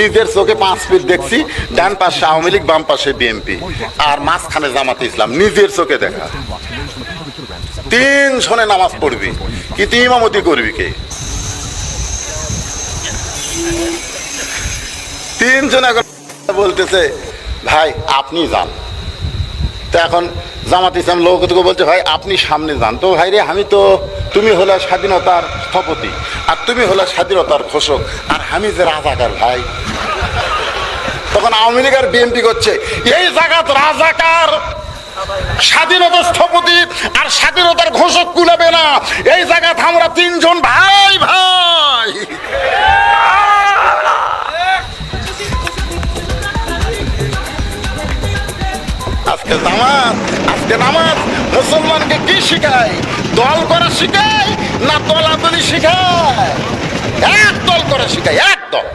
নিজের চোখে পাঁচ ফিট দেখছি, ডান পাশে আওয়ামী লীগ, বাম পাশে বিএনপি। আর মাঝখানে জামাতে ইসলাম, নিজের চোখে দেখা। তিন শনে নামাজ পড়বি। কি তুই ইমামতি করবি কে? তিনজন এখন বলতেছে, ভাই, আপনি যান। তো এখন জামাত ইসলাম লোক বলছে, ভাই, আপনি সামনে যান। তো, ভাই রে, আমি তো, তুমি হলে স্বাধীনতার স্থপতি আর তুমি হলো স্বাধীনতার ঘোষক আর আমি যে রাজাকার ভাই। তখন আওয়ামী লীগ আর বিএনপি করছে, এই জায়গাত রাজাকার স্বাধীনতা স্থপতি আর স্বাধীনতার ঘোষক কুলাবে না। এই জায়গাত আমরা তিনজন ভাই ভাই। আজকে নামাজ আজকে নামাজ, মুসলমানকে কি শিখায়? দল করা শিখায়? না আপনাদের শিখায়। এক দল করা শিখায় এক দল